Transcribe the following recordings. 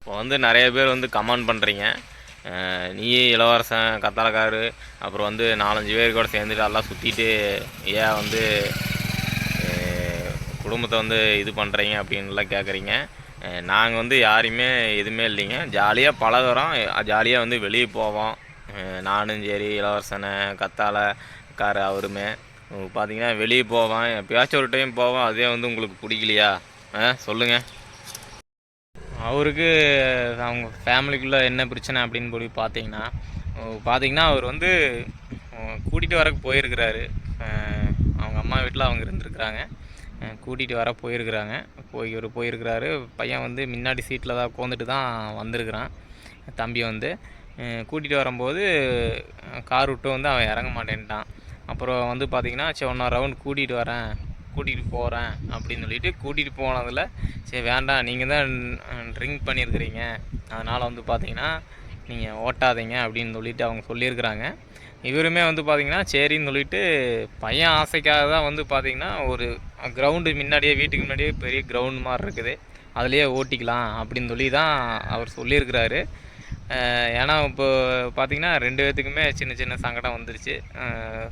இப்போ வந்து நிறைய பேர் வந்து கமெண்ட் பண்ணுறீங்க நீ இளவரசன் கத்தாலக்காரு அப்புறம் வந்து நாலஞ்சு பேர் கூட சேர்ந்துட்டு எல்லாம் சுற்றிட்டு ஏன் வந்து குடும்பத்தை வந்து இது பண்ணுறீங்க அப்படின்லாம் கேட்குறீங்க நாங்கள் வந்து யாரையுமே எதுவுமே இல்லைங்க. ஜாலியாக பழகுறோம் ஜாலியாக வந்து வெளியே போவோம். நானும் சரி இளவரசனை கத்தாழை அவருமே. பார்த்தீங்கன்னா வெளியே போவேன். எப்பயாச்சும் ஒரு டைம் போவோம் அதே வந்து உங்களுக்கு பிடிக்கலையா? ஆ சொல்லுங்கள் அவருக்கு அவங்க ஃபேமிலிக்குள்ளே என்ன பிரச்சனை அப்படின்னு போய் பார்த்தீங்கன்னா பார்த்தீங்கன்னா அவர் வந்து கூட்டிகிட்டு வரக்கு போயிருக்கிறாரு. அவங்க அம்மா வீட்டில் அவங்க இருந்திருக்கிறாங்க. கூட்டிகிட்டு வர போயிருக்கிறாங்க. போய் இவர் போயிருக்கிறாரு. பையன் வந்து முன்னாடி சீட்டில் தான் உட்காந்துட்டு தான் வந்திருக்கிறான். தம்பி வந்து கூட்டிகிட்டு வரும்போது கார் விட்டு வந்து அவன் இறங்க மாட்டேன்ட்டான். அப்புறம் வந்து பார்த்தீங்கன்னா சரி ஒன்றா ரவுண்ட் கூட்டிகிட்டு வரேன். கூட்டிகிட்டு போகிறேன் அப்படின்னு சொல்லிட்டு கூட்டிகிட்டு போனதில் சரி வேண்டாம் நீங்கள் தான் ட்ரிங்க் பண்ணியிருக்கிறீங்க அதனால் வந்து பார்த்தீங்கன்னா நீங்கள் ஓட்டாதீங்க அப்படின்னு சொல்லிட்டு அவங்க சொல்லியிருக்கிறாங்க. இவருமே வந்து பார்த்திங்கன்னா சரின்னு சொல்லிட்டு பையன் ஆசைக்காக தான் வந்து பார்த்திங்கன்னா ஒரு கிரவுண்டு முன்னாடியே வீட்டுக்கு முன்னாடியே பெரிய கிரவுண்டு மாதிரி இருக்குது. அதுலேயே ஓட்டிக்கலாம் அப்படின்னு சொல்லி தான் அவர் சொல்லியிருக்கிறாரு. ஏன்னா இப்போ பார்த்தீங்கன்னா ரெண்டு பேர்த்துக்குமே சின்ன சின்ன சங்கடம் வந்துருச்சு.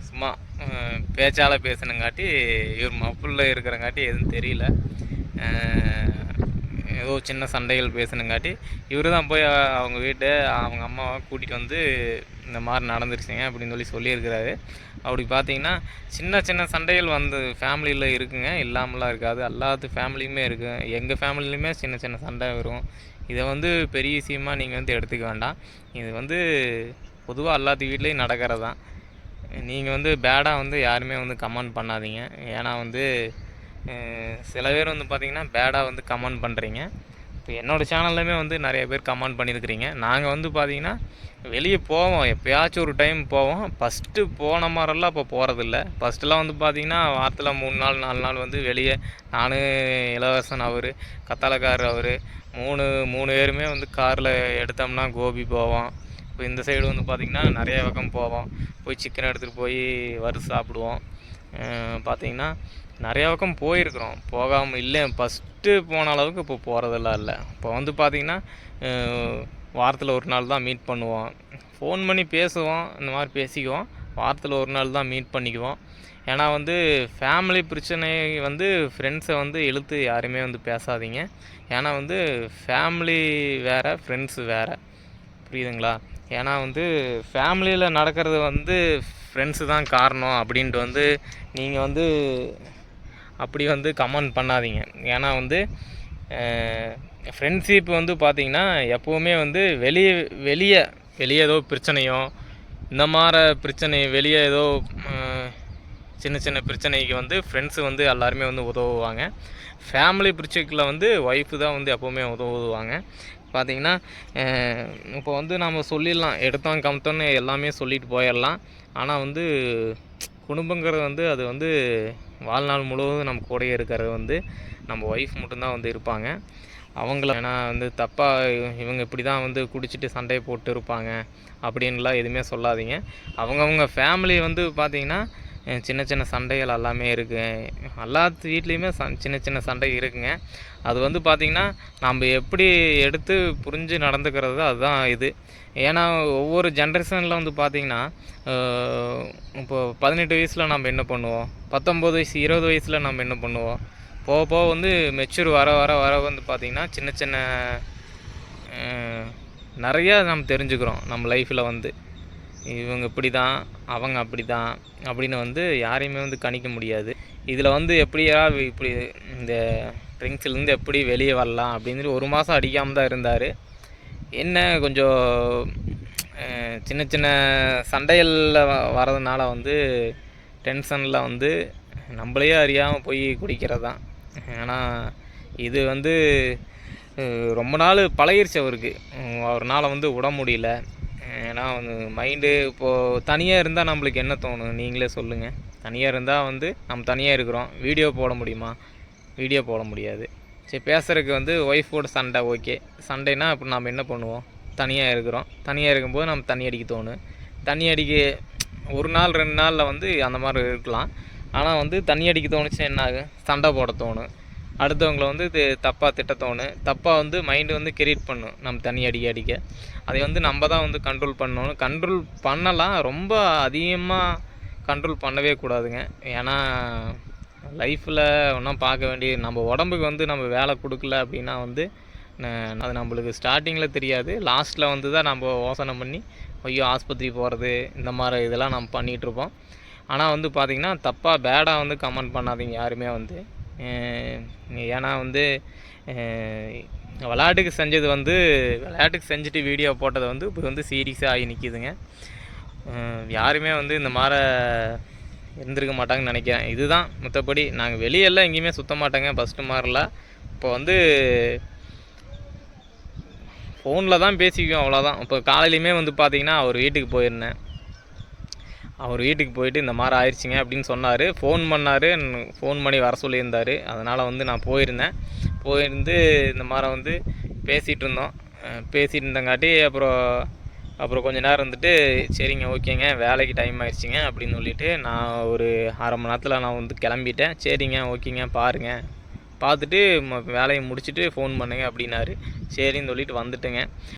சும்மா பேச்சால் பேசணுங்காட்டி இவர் மப்புளில் இருக்கிறங்காட்டி எதுவும் தெரியல. ஏதோ சின்ன சண்டைகள் பேசணுங்காட்டி இவர் தான் போய் அவங்க வீட்டை அவங்க அம்மாவை கூட்டிகிட்டு வந்து இந்த மாதிரி நடந்துருச்சுங்க அப்படின்னு சொல்லி சொல்லியிருக்கிறாரு. அப்படி பார்த்தீங்கன்னா சின்ன சின்ன சண்டைகள் வந்து ஃபேமிலியில் இருக்குங்க. இல்லாமலாம் இருக்காது. எல்லாத்து ஃபேமிலியுமே இருக்கு. எங்கள் ஃபேமிலிலையுமே சின்ன சின்ன சண்டை வரும். இதை வந்து பெரிய விஷயமா நீங்கள் வந்து எடுத்துக்க வேண்டாம். இது வந்து பொதுவாக எல்லாத்து வீட்லேயும் நடக்கிறது தான் நீங்கள் வந்து பேடாக வந்து யாருமே வந்து கமெண்ட் பண்ணாதீங்க. ஏன்னா வந்து சில பேர் வந்து பார்த்திங்கன்னா பேடாக வந்து கமெண்ட் பண்ணுறீங்க இப்போ என்னோடய சேனல்லையுமே வந்து நிறைய பேர் கமெண்ட் பண்ணியிருக்கிறீங்க நாங்கள் வந்து பார்த்தீங்கன்னா வெளியே போவோம். எப்போயாச்சும் ஒரு டைம் போவோம். ஃபஸ்ட்டு போன மாதிரிலாம் இப்போ போகிறதில்ல ஃபஸ்ட்டுலாம் வந்து பார்த்திங்கன்னா வாரத்தில் மூணு நாள் நாலு நாள் வந்து வெளியே நான் இளவரசன் அவர் கத்தாழக்கார் அவர் மூணு மூணு பேருமே வந்து காரில் எடுத்தோம்னா கோபி போவோம். இப்போ இந்த சைடு வந்து பார்த்திங்கன்னா நிறைய பக்கம் போவோம். போய் சிக்கன் எடுத்துகிட்டு போய் வறுத்து சாப்பிடுவோம். பார்த்திங்கன்னா பார்த்தீங்கன்னா நிறைய பக்கம் போயிருக்கிறோம். போகாமல் இல்லை. ஃபஸ்ட்டு போன அளவுக்கு இப்போ போகிறதெல்லாம் இல்லை. இப்போ வந்து பார்த்திங்கன்னா வாரத்தில் ஒரு நாள் தான் மீட் பண்ணுவோம். ஃபோன் பண்ணி பேசுவோம். இந்த மாதிரி பேசிக்குவோம். வாரத்தில் ஒரு நாள் தான் மீட் பண்ணிக்குவோம். ஏன்னா வந்து ஃபேமிலி பிரச்சனை வந்து ஃப்ரெண்ட்ஸை வந்து இழுத்து யாருமே வந்து பேசாதீங்க. ஏன்னா வந்து ஃபேமிலி வேறு ஃப்ரெண்ட்ஸு வேறு. புரியுதுங்களா? ஏன்னா வந்து ஃபேமிலியில் நடக்கிறது வந்து ஃப்ரெண்ட்ஸு தான் காரணம் அப்படின்ட்டு வந்து நீங்கள் வந்து அப்படி வந்து கமெண்ட் பண்ணாதீங்க. ஏன்னா வந்து ஃப்ரெண்ட்ஷிப் வந்து பார்த்திங்கன்னா எப்போவுமே வந்து வெளியே வெளியே வெளியே ஏதோ பிரச்சனையோ இந்த மாதிரி பிரச்சனை வெளியே ஏதோ சின்ன சின்ன பிரச்சனைக்கு வந்து ஃப்ரெண்ட்ஸு வந்து எல்லாருமே வந்து உதவுவாங்க. ஃபேமிலி பிரச்சனைக்கில் வந்து ஒய்ஃபு தான் வந்து எப்போவுமே உதவுவாங்க. பார்த்தீங்கன்னா இப்போ வந்து நம்ம சொல்லிடலாம். எடுத்தோம் கமுத்தோன்னு எல்லாமே சொல்லிட்டு போயிடலாம். ஆனால் வந்து குடும்பங்கிறது வந்து அது வந்து வாழ்நாள் முழுவதும் நம்ம கூடயே இருக்கிறது வந்து நம்ம ஒய்ஃப் மட்டும்தான் வந்து இருப்பாங்க. அவங்கள ஏன்னா வந்து தப்பாக இவங்க இப்படி தான் வந்து குடிச்சிட்டு சண்டையை போட்டு இருப்பாங்க அப்படின்லாம் எதுவுமே சொல்லாதீங்க. அவங்கவுங்க ஃபேமிலி வந்து பார்த்தீங்கன்னா சின்ன சின்ன சண்டைகள் எல்லாமே இருக்குது எல்லாத்து வீட்லேயுமே ச சின்ன சின்ன சண்டை இருக்குங்க. அது வந்து பார்த்திங்கன்னா நம்ம எப்படி எடுத்து புரிஞ்சு நடந்துக்கிறது அதுதான் இது. ஏன்னா ஒவ்வொரு ஜென்ரேஷனில் வந்து பார்த்திங்கன்னா இப்போ பதினெட்டு வயசில் நம்ம என்ன பண்ணுவோம்? பத்தொம்போது வயசு இருபது வயசில் நம்ம என்ன பண்ணுவோம்? போக போக வந்து மெச்சூர் வர வர வர வந்து பார்த்திங்கன்னா சின்ன சின்ன நிறையா நம்ம தெரிஞ்சுக்கிறோம் நம்ம லைஃப்பில் வந்து. இவங்க இப்படி தான் அவங்க அப்படி தான் அப்படின்னு வந்து யாரையுமே வந்து கணிக்க முடியாது. இதில் வந்து எப்படியா இப்படி இந்த ட்ரிங்க்ஸ்லேருந்து எப்படி வெளியே வரலாம் அப்படின்னு ஒரு மாதம் அடிக்காமல் தான் இருந்தார். என்ன கொஞ்சம் சின்ன சின்ன சண்டைகளில் வரதுனால வந்து டென்ஷனில் வந்து நம்மளையே அறியாமல் போய் குடிக்கிறது. தான் ஆனால் இது வந்து ரொம்ப நாள் பழகிருச்சு அவருக்கு. உம், அவர்னால வந்து விட முடியல. ஏன்னா வந்து மைண்டு இப்போது தனியாக இருந்தால் நம்மளுக்கு என்ன தோணும்? நீங்களே சொல்லுங்கள் தனியாக இருந்தால் வந்து நம்ம தனியாக இருக்கிறோம். வீடியோ போட முடியுமா? வீடியோ போட முடியாது. சரி பேசுகிறதுக்கு வந்து ஒய்ஃபோட சண்டை ஓகே சண்டைனா இப்போ நம்ம என்ன பண்ணுவோம்? தனியாக இருக்கிறோம். தனியாக இருக்கும்போது நம்ம தண்ணி அடிக்க தோணும். தண்ணி அடிக்க ஒரு நாள் ரெண்டு நாளில் வந்து அந்த மாதிரி இருக்கலாம். ஆனால் வந்து தண்ணி அடிக்க தோணுச்சுன்னா என்ன ஆகும்? சண்டை போட தோணும். அடுத்தவங்களை வந்து இது தப்பாக திட்டத்தோணும் தப்பாக வந்து மைண்டு வந்து கிரியேட் பண்ணும். நம்ம தண்ணி அடிக்க அடிக்க. அதை வந்து நம்ம தான் வந்து கண்ட்ரோல் பண்ணணும். கண்ட்ரோல் பண்ணலாம். ரொம்ப அதிகமாக கண்ட்ரோல் பண்ணவே கூடாதுங்க. ஏன்னா லைஃப்பில் ஒன்றும் பார்க்க வேண்டிய நம்ம உடம்புக்கு வந்து நம்ம வேலை கொடுக்கல அப்படின்னா வந்து அது நம்மளுக்கு ஸ்டார்டிங்கில் தெரியாது. லாஸ்ட்டில் வந்து தான் நம்ம யோசனை பண்ணி ஐயோ ஆஸ்பத்திரி போகிறது இந்த மாதிரி இதெல்லாம் நம்ம பண்ணிகிட்ருப்போம் ஆனால் வந்து பார்த்திங்கன்னா தப்பாக பேடாக வந்து கமெண்ட் பண்ணாதீங்க யாருமே வந்து. ஏன்னா வந்து விளையாட்டுக்கு செஞ்சது வந்து விளையாட்டுக்கு செஞ்சுட்டு வீடியோ போட்டதை வந்து இப்போ வந்து சீரியஸாக ஆகி நிற்கிதுங்க யாருமே வந்து இந்த மாதிரி இருந்திருக்க மாட்டாங்கன்னு நினைக்கிறேன். இதுதான் மற்றபடி நாங்கள் வெளியெல்லாம் எங்கேயுமே சுத்த மாட்டோங்க. ஃபஸ்ட்டு மாதிரிலாம் இப்போ வந்து ஃபோனில் தான் பேசிக்குவோம் அவ்வளோதான் இப்போ காலையிலையுமே வந்து பார்த்திங்கன்னா அவர் வீட்டுக்கு போயிருந்தேன். அவர் வீட்டுக்கு போயிட்டு இந்த மாதிரி ஆயிடுச்சிங்க அப்படின்னு சொன்னார். ஃபோன் பண்ணார் ஃபோன் பண்ணி வர சொல்லியிருந்தார். அதனால் வந்து நான் போயிருந்தேன். போயிருந்து இந்த மாதிரி வந்து பேசிகிட்டு இருந்தோம். பேசிகிட்டு இருந்தங்காட்டி அப்புறம் அப்புறம் கொஞ்ச நேரம் இருந்துட்டு சரிங்க ஓகேங்க வேலைக்கு டைம் ஆயிடுச்சிங்க அப்படின்னு சொல்லிட்டு நான் ஒரு அரை மணி நேரத்தில் நான் வந்து கிளம்பிட்டேன். சரிங்க ஓகேங்க பாருங்கள் பார்த்துட்டு ம- வேலையை முடிச்சுட்டு ஃபோன் பண்ணுங்க அப்படின்னாரு. சரின்னு சொல்லிட்டு வந்துட்டேங்க.